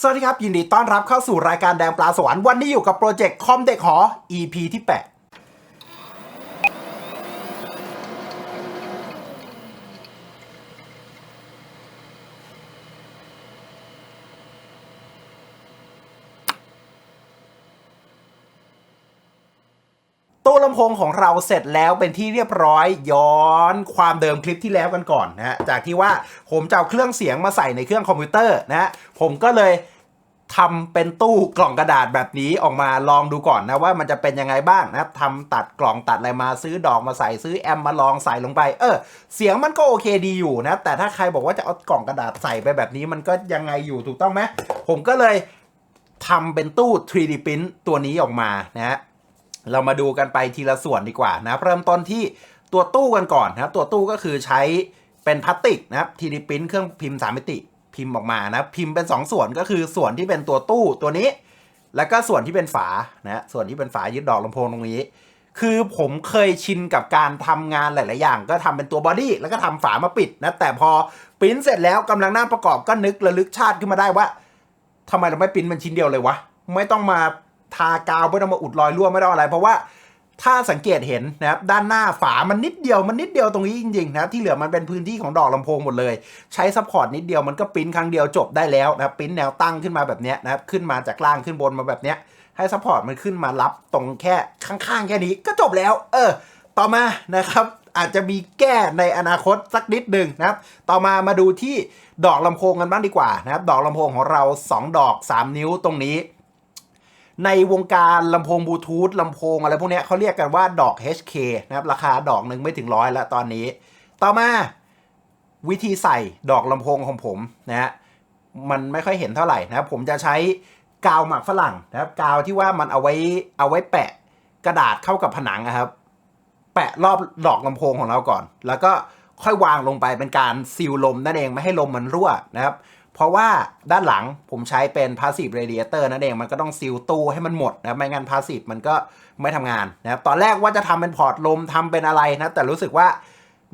สวัสดีครับ ยินดีต้อนรับเข้าสู่รายการแดงปลาสวรรค์วันนี้อยู่กับโปรเจกต์คอมเด็กหอ EP ที่ 8 ตู้ลำโพงของเราเสร็จแล้วเป็นที่เรียบร้อยย้อนความเดิมคลิปที่แล้วกันก่อนนะฮะจากที่ว่าผมจะเอาเครื่องเสียงมาใส่ในเครื่องคอมพิวเตอร์นะฮะผมก็เลยทำเป็นตู้กล่องกระดาษแบบนี้ออกมาลองดูก่อนนะว่ามันจะเป็นยังไงบ้างนะครับทำตัดกล่องตัดอะไรมาซื้อดอกมาใส่ซื้อแอมมาลองใส่ลงไป เออ เสียงมันก็โอเคดีอยู่นะ แต่ถ้าใครบอกว่าจะเอากล่องกระดาษใส่ไปแบบนี้มันก็ยังไงอยู่ถูกต้องไหมผมก็เลยทำเป็นตู้ 3D print ตัวนี้ออกมานะฮะ เรามาดูกันไปทีละส่วนดีกว่านะครับเริ่มต้นที่ตัวตู้กันก่อนนะครับ ตัวตู้ก็คือใช้เป็นพลาสติกนะครับทีดีพิมพ์เครื่องพิมพ์สามมิติพิมพ์ออกมานะพิมพ์เป็น 2 ส่วนก็คือส่วนที่เป็นตัวตู้ตัวนี้ แล้วก็ส่วนที่เป็นฝานะส่วนที่เป็นฝายึดดอกลำโพงตรงนี้ คือผมเคยชินกับการทำงานหลาย ๆ อย่าง ก็ทำเป็นตัวบอดี้แล้วก็ทำฝามาปิดนะแต่พอปริ้นเสร็จแล้วกำลังหน้าประกอบก็นึกระลึกชาติขึ้นมาได้ว่าทำไมเราไม่ปริ้นมันชิ้นเดียวเลยวะไม่ต้องมา ทากาวไม่ต้องมาอุดรอยรั่วไม่ต้องอะไร เพราะว่าถ้าสังเกตเห็นนะครับด้านหน้าฝามันนิดเดียวมันนิดเดียวตรงนี้จริงๆนะครับที่เหลือมันเป็นพื้นที่ของดอกลำโพงหมดเลย ใช้ซัพพอร์ตนิดเดียวมันก็ปริ้นครั้งเดียวจบได้แล้วนะครับปริ้นแนวตั้งขึ้นมาแบบนี้นะครับขึ้นมาจากล่างขึ้นบนมาแบบนี้ให้ซัพพอร์ตมันขึ้นมารับตรงแค่ข้างๆ แค่นี้ก็จบแล้ว เออ ต่อมานะครับอาจจะมีแก้ในอนาคตสักนิดหนึ่งนะครับ ต่อมามาดูที่ดอกลำโพงกันบ้างดีกว่านะครับ ดอกลำโพงของเรา 2 ดอก 3 นิ้วตรงนี้ ในวงการลำโพงบลูทูธลำโพงอะไรพวกนี้เขาเรียกกันว่าดอก HK นะครับ ราคาดอกหนึ่งไม่ถึงร้อยแล้วตอนนี้ ต่อมาวิธีใส่ดอกลำโพงของผมนะฮะมันไม่ค่อยเห็นเท่าไหร่นะครับ ผมจะใช้กาวหมักฝรั่งนะครับกาวที่ว่ามันเอาไว้เอาไว้แปะกระดาษเข้ากับผนังนะครับ แปะรอบดอกลำโพงของเราก่อน แล้วก็ค่อยวางลงไปเป็นการซีลลมนั่นเองไม่ให้ลมมันรั่วนะครับ เพราะว่าด้านหลังผมใช้เป็นพาสซีฟเรเดียเตอร์นั่นเองมันก็ต้องซีลตู้ให้มันหมดนะไม่งั้นพาสซีฟมันก็ไม่ทำงานนะครับตอนแรกว่าจะทำเป็นพอร์ตลมทำเป็นอะไรนะแต่รู้สึกว่า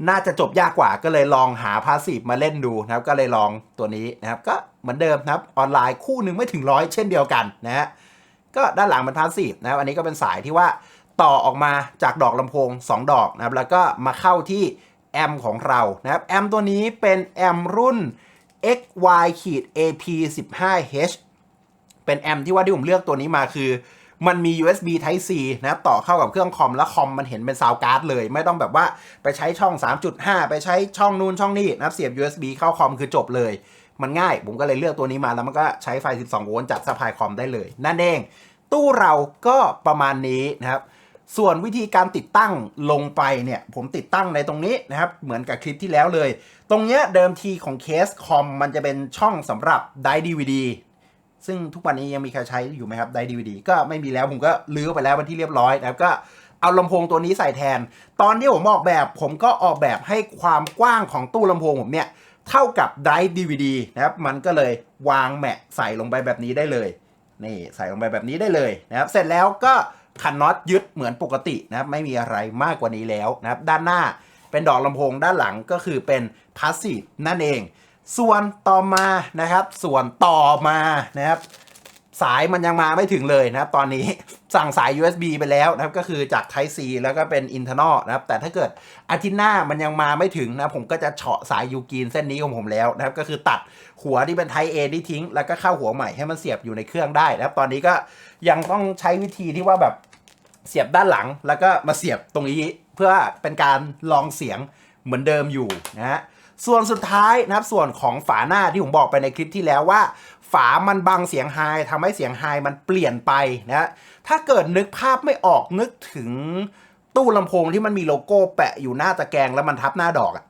น่าจะจบยากกว่าก็เลยลองหาพาสซีฟมาเล่นดูนะครับก็เลยลองตัวนี้นะครับก็เหมือนเดิมนะครับออนไลน์คู่หนึ่งไม่ถึงร้อยเช่นเดียวกันนะฮะก็ด้านหลังเป็นพาสซีฟนะครับอันนี้ก็เป็นสายที่ว่าต่อออกมาจากดอกลำโพง 2 ดอกนะครับแล้วก็มาเข้าที่แอมของเรานะครับแอมตัวนี้เป็นแอมรุ่น XY ขีด AP 15H เป็นแอมที่ว่าที่ผมเลือกตัวนี้มาคือ มันมี USB Type C นะครับต่อเข้ากับเครื่องคอมแล้วคอมมันเห็นเป็นซาวการ์ดเลย ไม่ต้องแบบว่าไปใช้ช่อง 3.5 ไปใช้ช่องนู่นช่องนี่นะครับเสียบ USB เข้าคอมคือจบเลย มันง่าย ผมก็เลยเลือกตัวนี้มาแล้วมันก็ใช้ไฟ 12 โวลต์จากสปายคอมได้เลย นั่นเอง ตู้เราก็ประมาณนี้นะครับ ส่วนวิธีการติดตั้งลงไปเนี่ย ผมติดตั้งในตรงนี้นะครับ เหมือนกับคลิปที่แล้วเลย ตรงเนี้ยเดิมทีของเคสคอมมันจะเป็นช่องสำหรับไดดีวีดีซึ่งทุกวันนี้ยังมีใครใช้อยู่ไหมครับไดดีวีดีก็ไม่มีแล้วผมก็ลื้อไปแล้วเป็นที่เรียบร้อยนะครับก็เอาลำโพงตัวนี้ใส่แทน ตอนที่ผมออกแบบผมก็ออกแบบให้ความกว้างของตู้ลำโพงผมเนี่ยเท่ากับไดดีวีดีนะครับมันก็เลยวางแมะใส่ลงไปแบบนี้ได้เลยนี่ใส่ลงไปแบบนี้ได้เลยนะครับเสร็จแล้วก็ คันน็อตยึดเหมือนปกตินะครับไม่มีอะไรมากกว่านี้แล้วนะครับด้านหน้าเป็นดอกลำโพงด้านหลังก็คือเป็นพาสซีฟนั่นเอง ส่วนต่อมานะครับ ส่วนต่อมานะครับ สายมันยังมาไม่ถึงเลยนะครับ ตอนนี้สั่งสาย USB ไปแล้วนะครับ ก็คือจาก Type C แล้วก็เป็น internal นะครับ แต่ถ้าเกิดอาทิตย์หน้ามันยังมาไม่ถึงนะผมก็จะเฉาะสายยูกีนเส้นนี้ของผมแล้วนะครับ ก็คือตัดหัวที่เป็น Type A ที่ทิ้ง แล้วก็เข้าหัวใหม่ให้มันเสียบอยู่ในเครื่องได้นะครับ ตอนนี้ก็ยังต้องใช้วิธีที่ว่าแบบเสียบด้านหลัง แล้วก็มาเสียบตรงนี้เพื่อเป็นการลองเสียงเหมือนเดิมอยู่นะฮะส่วนสุดท้ายนะครับส่วนของฝาหน้าที่ผมบอกไปในคลิปที่แล้วว่าฝามันบังเสียงไฮทำให้เสียงไฮมันเปลี่ยนไปนะถ้าเกิดนึกภาพไม่ออกนึกถึงตู้ลำโพงที่มันมีโลโก้แปะอยู่หน้าตะแกรงแล้วมันทับหน้าดอกอะ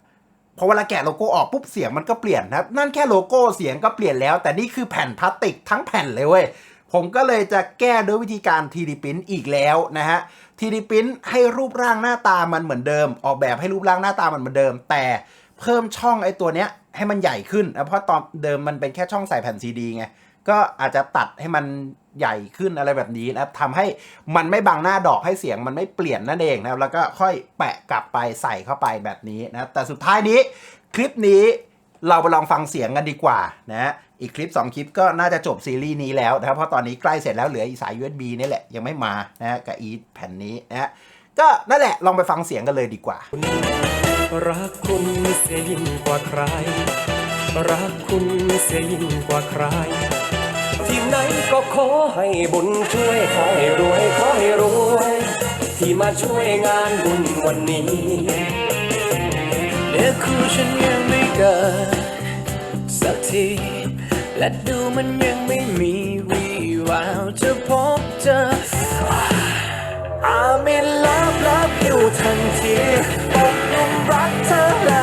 พอเวลาแกะโลโก้ออกปุ๊บเสียงมันก็เปลี่ยนนะครับนั่นแค่โลโก้เสียงก็เปลี่ยนแล้ว แต่นี่คือแผ่นพลาสติกทั้งแผ่นเลยเว้ยผมก็เลยจะแก้ด้วยวิธีการ 3D Print อีกแล้วนะฮะ 3D Print ให้รูปร่างหน้าตามันเหมือนเดิม ออกแบบให้รูปร่างหน้าตามันเหมือนเดิม แต่ เพิ่มช่องไอ้ตัวเนี้ยให้มันใหญ่ขึ้นนะเพราะตอนเดิมมันเป็นแค่ช่องใส่แผ่นซีดีไงก็อาจจะตัดให้มันใหญ่ขึ้นอะไรแบบนี้นะครับทำให้มันไม่บังหน้าดอกให้เสียงมันไม่เปลี่ยนนั่นเองนะครับแล้วก็ค่อยแปะกลับไปใส่เข้าไปแบบนี้นะแต่สุดท้ายนี้คลิปนี้เราไปลองฟังเสียงกันดีกว่านะอีกคลิป 2 คลิปก็น่าจะจบซีรีส์นี้แล้วนะครับเพราะตอนนี้ใกล้เสร็จแล้วเหลืออีสาย USB นี่แหละยังไม่มานะกับอีแผ่นนี้นะก็นั่นแหละลองไปฟังเสียงกันเลยดีกว่า รักคุณเสียยิ่งกว่าใคร รักคุณเสียยิ่งกว่าใคร ที่ไหนก็ขอให้บุญช่วย ขอให้รวย ขอให้รวย ที่มาช่วยงานบุญวันนี้เนื้อคู่ฉันยังไม่เกิดสักทีและดูมันยังไม่มีวีแววจะพบเจอ I'm in love love you ทันที ตกห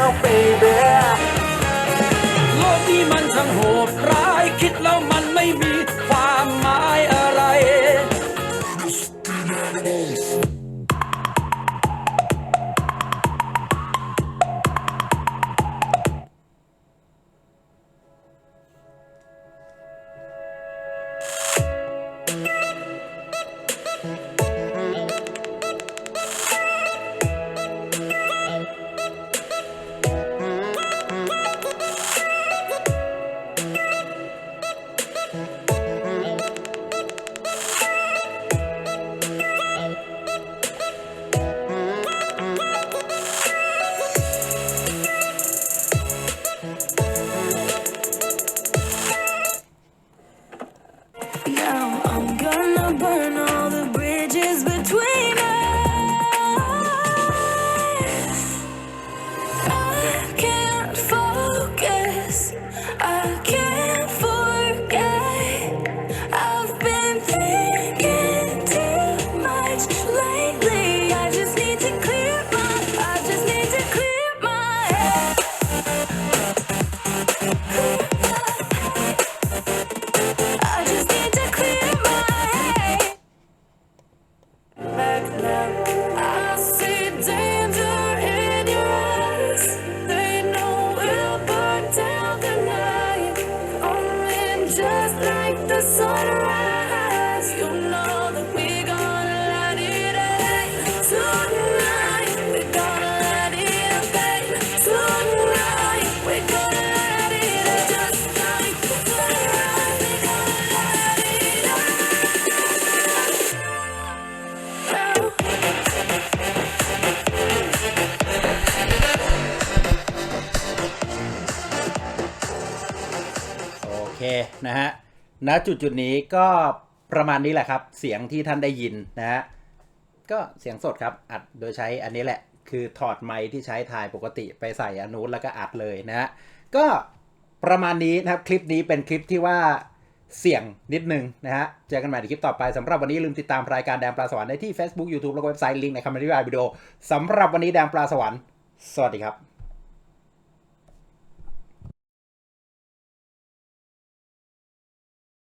just like the sunrise. You know นะฮะณจุดจุดนี้ก็ประมาณนี้แหละครับ เสียงที่ท่านได้ยินนะฮะก็เสียงสดครับอัดโดยใช้อันนี้แหละ คือถอดไมค์ที่ใช้ถ่ายปกติไปใส่อนนุแล้วก็อัดเลยนะฮะก็ประมาณนี้นะครับคลิปนี้เป็นคลิปที่ว่าเสี่ยงนิดนึงนะฮะ เจอกันใหม่ในคลิปต่อไปสำหรับวันนี้ลืมติดตามรายการแดนปลาสวรรค์ได้ที่ Facebook YouTube แล้วก็เว็บไซต์ลิงก์ในคำอธิบายวิดีโอสำหรับวันนี้แดนปลาสวรรค์ สวัสดีครับ